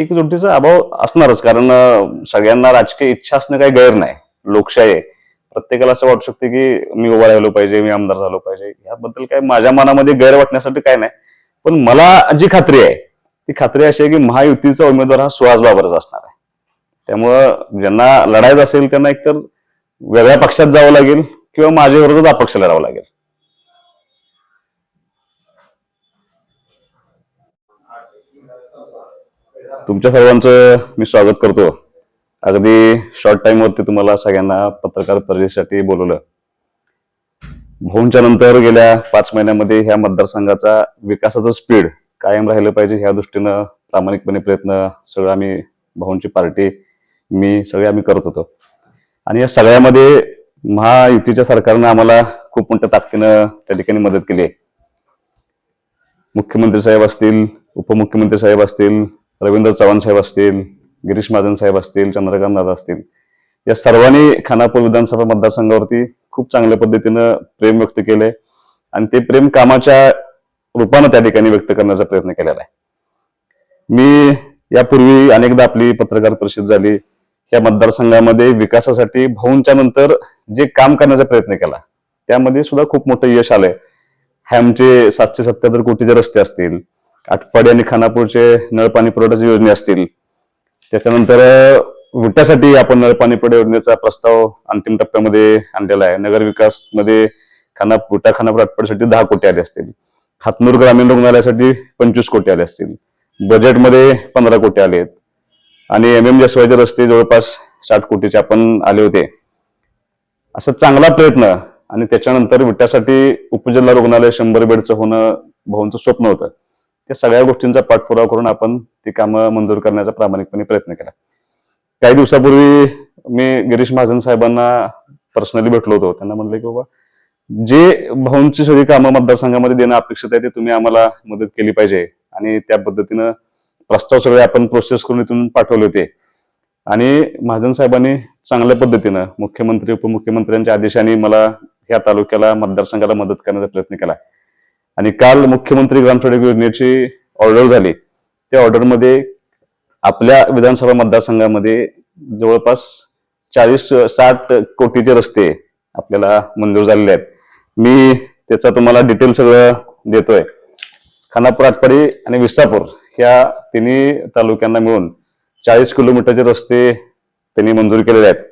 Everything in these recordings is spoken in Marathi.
एकजुटीचा अभाव असणारच कारण सगळ्यांना राजकीय इच्छा असणं काही गैर नाही. लोकशाही आहे प्रत्येकाला असं वाटू शकते की मी उभा राहिलो पाहिजे मी आमदार झालो पाहिजे. याबद्दल काय माझ्या मनामध्ये गैर वाटण्यासाठी काय नाही. पण मला जी खात्री आहे ती खात्री अशी आहे की महायुतीचा उमेदवार हा सुहास बाबरच असणार आहे. त्यामुळं ज्यांना लढायचं असेल त्यांना एकतर वेगळ्या पक्षात जावं लागेल किंवा माझ्याबरोबरच अपक्षाला अपक्ष लागेल. तुमच्या सर्वांचं मी स्वागत करतो. अगदी शॉर्ट टाइम वरती तुम्हाला सगळ्यांना पत्रकार परिषदेसाठी बोलवलं. भाऊंच्या नंतर गेल्या पाच महिन्यामध्ये ह्या मतदारसंघाचा विकासाचं स्पीड कायम राहिलं पाहिजे ह्या दृष्टीनं प्रामाणिकपणे प्रयत्न सगळं आम्ही भाऊंची पार्टी मी सगळे आम्ही करत होतो. आणि या सगळ्यामध्ये महायुतीच्या सरकारनं आम्हाला खूप मोठ्या ताकदीनं त्या ठिकाणी मदत केली आहे. मुख्यमंत्री साहेब असतील उपमुख्यमंत्री साहेब असतील रवींद्र चव्हाण साहेब असतील गिरीश महाजन साहेब असतील चंद्रकांत दादा असतील या सर्वांनी खानापूर विधानसभा मतदारसंघावरती खूप चांगल्या पद्धतीनं प्रेम व्यक्त केलंय आणि ते प्रेम कामाच्या रूपानं त्या ठिकाणी व्यक्त करण्याचा प्रयत्न केलेला आहे. मी यापूर्वी अनेकदा आपली पत्रकार परिषद झाली या मतदारसंघामध्ये विकासासाठी भाऊंच्या नंतर जे काम करण्याचा प्रयत्न केला त्यामध्ये सुद्धा खूप मोठं यश आलंय. हॅमचे सातशे सत्याहत्तर कोटीचे रस्ते असतील आटपाडी आणि खानापूरचे नळ पाणी पुरवठ्याची योजना असतील त्याच्यानंतर विट्यासाठी आपण नळ पाणी पुरवठा योजनेचा प्रस्ताव अंतिम टप्प्यामध्ये आणलेला आहे. नगर विकासमध्ये खाना विटा खानापूर आटपाडीसाठी दहा कोटी आले असतील. हातनूर ग्रामीण रुग्णालयासाठी पंचवीस कोटी आले असतील. बजेटमध्ये पंधरा कोटी आले आहेत. आणि एम एम जसवायचे रस्ते जवळपास साठ कोटीचे आपण आले होते. असा चांगला प्रयत्न आणि त्याच्यानंतर विट्यासाठी उपजिल्हा रुग्णालय शंभर बेडचं होणं भाऊंचं स्वप्न होतं. त्या सगळ्या गोष्टींचा पाठपुरावा करून आपण ती कामं मंजूर करण्याचा प्रामाणिकपणे प्रयत्न केला. काही दिवसापूर्वी मी गिरीश महाजन साहेबांना पर्सनली भेटलो होतो. त्यांना म्हणलं की बाबा जे भाऊंची सगळी कामं मतदारसंघामध्ये देणं अपेक्षित आहे ते तुम्ही आम्हाला मदत केली पाहिजे. आणि त्या पद्धतीनं प्रस्ताव सगळे आपण प्रोसेस करून इथून पाठवले होते. आणि महाजन साहेबांनी चांगल्या पद्धतीनं मुख्यमंत्री उपमुख्यमंत्र्यांच्या आदेशाने मला ह्या तालुक्याला मतदारसंघाला मदत करण्याचा प्रयत्न केला. आणि काल मुख्यमंत्री ग्रामसडक योजनेची ऑर्डर झाली. त्या ऑर्डरमध्ये आपल्या विधानसभा मतदारसंघामध्ये जवळपास चाळीस साठ कोटीचे रस्ते आपल्याला मंजूर झालेले आहेत. मी त्याचा तुम्हाला डिटेल सगळं देतोय. खानापूर आटपाडी आणि विसापूर ह्या तिन्ही तालुक्यांना मिळून चाळीस किलोमीटरचे रस्ते त्यांनी मंजूर केलेले आहेत.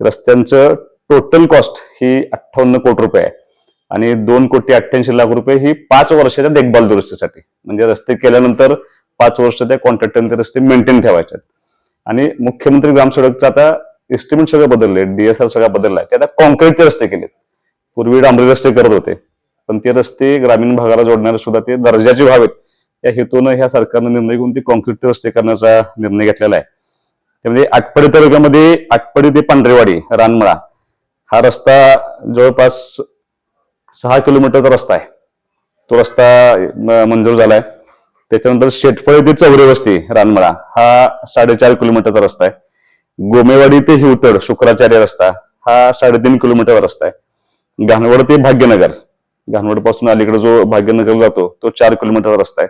रस्त्यांचं टोटल कॉस्ट ही अठ्ठावन्न कोटी रुपये आहे. आणि दोन कोटी अठ्ठ्याऐंशी लाख रुपये ही पाच वर्षाच्या देखभाल दुरुस्तीसाठी. म्हणजे रस्ते केल्यानंतर पाच वर्ष त्या कॉन्ट्रॅक्टरने ते रस्ते मेंटेन ठेवायचे आहेत आणि मुख्यमंत्री ग्रामसडकचं आता एस्टिमेट सगळं बदलले डीएसआर सगळा बदललाय. ते आता कॉन्क्रीटचे रस्ते केलेत. पूर्वी डांबरी रस्ते करत होते. पण ते रस्ते ग्रामीण भागाला जोडणारे सुद्धा ते दर्जाचे व्हावेत. या हेतूनं ह्या सरकारनं निर्णय घेऊन ते कॉन्क्रीटचे रस्ते करण्याचा निर्णय घेतलेला आहे. त्यामध्ये आटपाडी तालुक्यामध्ये आटपाडी ते पांढरेवाडी रानमळा हा रस्ता जवळपास सहा किलोमीटरचा रस्ता आहे. तो रस्ता मंजूर झालाय. त्याच्यानंतर शेटफळे ते चौरे वस्ती रानमळा हा साडेचार किलोमीटरचा रस्ता आहे. गोमेवाडी ते हिवतड शुक्राचार्य रस्ता हा साडेतीन किलोमीटरचा रस्ता आहे. घाणवड ते भाग्यनगर घाणवडपासून अलीकडे जो भाग्यनगर जातो तो चार किलोमीटरचा रस्ता आहे.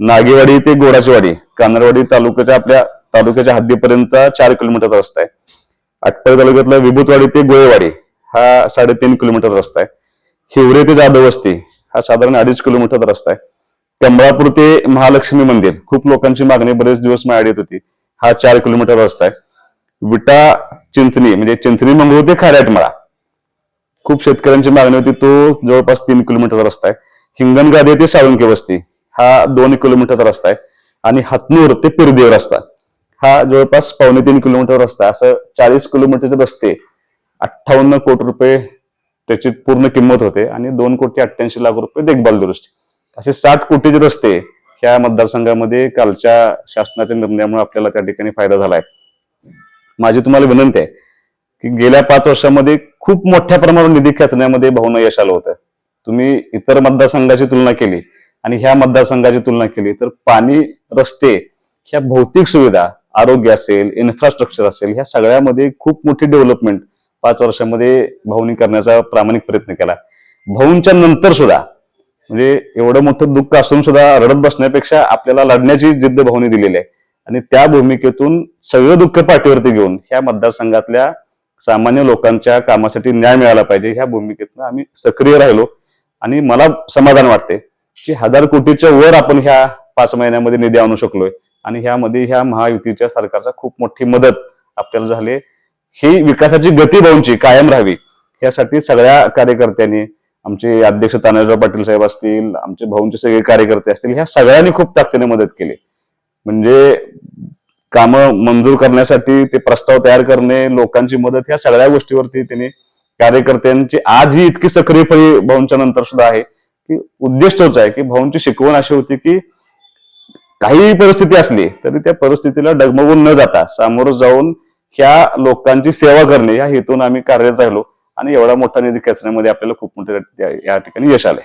नागेवाडी ते गोडाचीवाडी कानरवाडी तालुक्याच्या आपल्या तालुक्याच्या हद्दीपर्यंतचा चार किलोमीटरचा रस्ता आहे. आटपाडी तालुक्यातला विभूतवाडी ते गोळेवाडी हा साडेतीन किलोमीटरचा रस्ता आहे. हिवरे ते जाधव वस्ती हा साधारण अडीच किलोमीटरचा रस्ता आहे. कमळापूर ते महालक्ष्मी मंदिर खूप लोकांची मागणी बरेच दिवस माझ्याकडे येत होती. हा चार किलोमीटर रस्ता आहे. विटा चिंचणी म्हणजे चिंचणी मंगळूर ते खाऱ्याटमळा खूप शेतकऱ्यांची मागणी होती तो जवळपास तीन किलोमीटरचा रस्ता आहे. हिंगणगादी ते साळुंके वस्ती हा दोन किलोमीटरचा रस्ता आहे. आणि हतनूर ते पिरदेव रस्ता. हा जवळपास पावणे तीन किलोमीटर रस्ता असं चाळीस किलोमीटरचे रस्ते अठ्ठावन्न कोटी रुपये त्याची पूर्ण किंमत होते आणि दोन कोटी अठ्ठ्याऐंशी लाख रुपये देखभाल दुरुस्ती. असे साठ कोटीचे रस्ते ह्या मतदारसंघामध्ये कालच्या शासनाच्या निर्णयामुळे आपल्याला त्या ठिकाणी फायदा झालाय माझी तुम्हाला विनंती आहे की गेल्या पाच वर्षामध्ये खूप मोठ्या प्रमाणावर निधी खेचण्यामध्ये भावना यश आलं होतं. तुम्ही इतर मतदारसंघाची तुलना केली आणि ह्या मतदारसंघाची तुलना केली तर पाणी रस्ते ह्या भौतिक सुविधा आरोग्य असेल इन्फ्रास्ट्रक्चर असेल ह्या सगळ्यामध्ये खूप मोठी डेव्हलपमेंट पाच वर्षामध्ये भाऊनी करण्याचा प्रामाणिक प्रयत्न केला. भाऊंच्या नंतर सुद्धा म्हणजे एवढं मोठं दुःख असून सुद्धा रडत बसण्यापेक्षा आपल्याला लढण्याची जिद्द भाऊनी दिलेली आहे. आणि त्या भूमिकेतून सगळं दुःख पाठीवरती घेऊन ह्या मतदारसंघातल्या सामान्य लोकांच्या कामासाठी न्याय मिळाला पाहिजे. ह्या भूमिकेतनं आम्ही सक्रिय राहिलो आणि मला समाधान वाटते की हजार कोटीच्या वर आपण ह्या पाच महिन्यामध्ये निधी आणू शकलोय. आणि ह्यामध्ये ह्या महायुतीच्या सरकारचा खूप मोठी मदत आपल्याला झाली ही विकासाची गती भाऊंची कायम राहावी यासाठी सगळ्या कार्यकर्त्यांनी आमचे अध्यक्ष तानाजीराव पाटील साहेब असतील आमचे भाऊंचे सगळे कार्यकर्ते असतील ह्या सगळ्यांनी खूप ताकदीने मदत केली. म्हणजे कामं मंजूर करण्यासाठी ते प्रस्ताव तयार करणे लोकांची मदत ह्या सगळ्या गोष्टीवरती त्यांनी कार्यकर्त्यांची आजही इतकी सक्रियपणे भाऊंच्या नंतर सुद्धा आहे की उद्देश तोच आहे की भाऊंची शिकवण अशी होती की काही परिस्थिती असली तरी त्या परिस्थितीला डगमगून न जाता सामोरं जाऊन ह्या लोकांची सेवा करणे या हेतून आम्ही कार्यरत राहिलो आणि एवढा मोठा निधी खेचण्यामध्ये आपल्याला खूप मोठ्या या ठिकाणी यश आलंय.